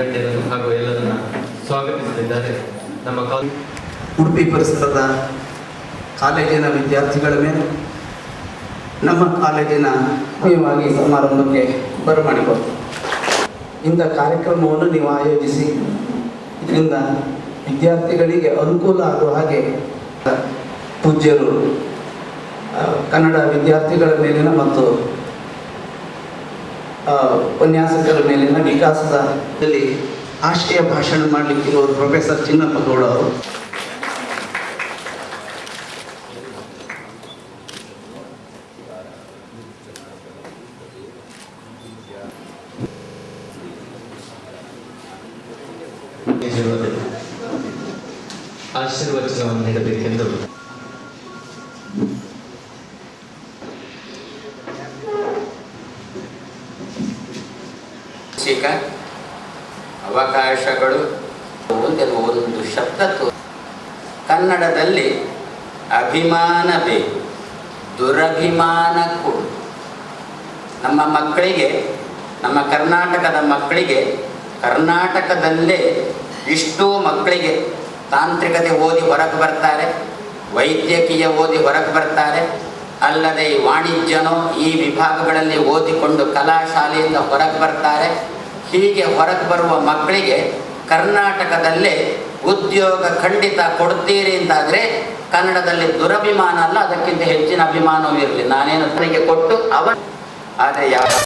ಗಣ್ಯರನ್ನು ಹಾಗೂ ಎಲ್ಲರನ್ನ ಸ್ವಾಗತಿಸಲಿದ್ದಾರೆ. ನಮ್ಮ ಉಡುಪಿ ಪರಿಸರದ ಕಾಲೇಜಿನ ವಿದ್ಯಾರ್ಥಿಗಳ ಮೇಲೆ ನಮ್ಮ ಕಾಲೇಜಿನ ಮುಖ್ಯವಾಗಿ ಸಮಾರಂಭಕ್ಕೆ ಬರಮಾಡಿಕೊಡ್ತೀವಿ ಇಂಥ ಕಾರ್ಯಕ್ರಮವನ್ನು ನೀವು ಆಯೋಜಿಸಿ, ಇದರಿಂದ ವಿದ್ಯಾರ್ಥಿಗಳಿಗೆ ಅನುಕೂಲ ಆಗುವ ಹಾಗೆ ಪೂಜ್ಯರು ಕನ್ನಡ ವಿದ್ಯಾರ್ಥಿಗಳ ಮೇಲಿನ ಮತ್ತು ಉಪನ್ಯಾಸಕರ ಮೇಲಿನ ವಿಕಾಸದಲ್ಲಿ ಆಶಯ ಭಾಷಣ ಮಾಡಲಿಕ್ಕಿರುವ ಪ್ರೊಫೆಸರ್ ಚಿನ್ನಪ್ಪ ಗೌಡ ಅವರು. ಆಶೀರ್ವಚನವನ್ನು ನೀಡಬೇಕೆಂದು ಸಿಕ ಅವಕಾಶಗಳು. ಎಂಬ ಒಂದು ಶಬ್ದ ಕನ್ನಡದಲ್ಲಿ ಅಭಿಮಾನ ಬೇಕು ದುರಭಿಮಾನ ಕೂಡ ನಮ್ಮ ಮಕ್ಕಳಿಗೆ, ನಮ್ಮ ಕರ್ನಾಟಕದ ಮಕ್ಕಳಿಗೆ, ಕರ್ನಾಟಕದಲ್ಲೇ ಇಷ್ಟೋ ಮಕ್ಕಳಿಗೆ ತಾಂತ್ರಿಕತೆ ಓದಿ ಹೊರಗೆ ಬರ್ತಾರೆ, ವೈದ್ಯಕೀಯ ಓದಿ ಹೊರಗೆ ಬರ್ತಾರೆ. ಅಲ್ಲದೆ ಈ ವಾಣಿಜ್ಯನೋ ಈ ವಿಭಾಗಗಳಲ್ಲಿ ಓದಿಕೊಂಡು ಕಲಾಶಾಲೆಯಿಂದ ಹೊರಗೆ ಬರ್ತಾರೆ. ಹೀಗೆ ಹೊರಗೆ ಬರುವ ಮಕ್ಕಳಿಗೆ ಕರ್ನಾಟಕದಲ್ಲೇ ಉದ್ಯೋಗ ಖಂಡಿತ ಕೊಡ್ತೀರಿ ಅಂತಾದರೆ ಕನ್ನಡದಲ್ಲಿ ದುರಭಿಮಾನ ಅಲ್ಲ, ಅದಕ್ಕಿಂತ ಹೆಚ್ಚಿನ ಅಭಿಮಾನವೂ ಇರಲಿ. ನಾನೇನು ಕೊಟ್ಟು ಅವ ಆದರೆ ಯಾವ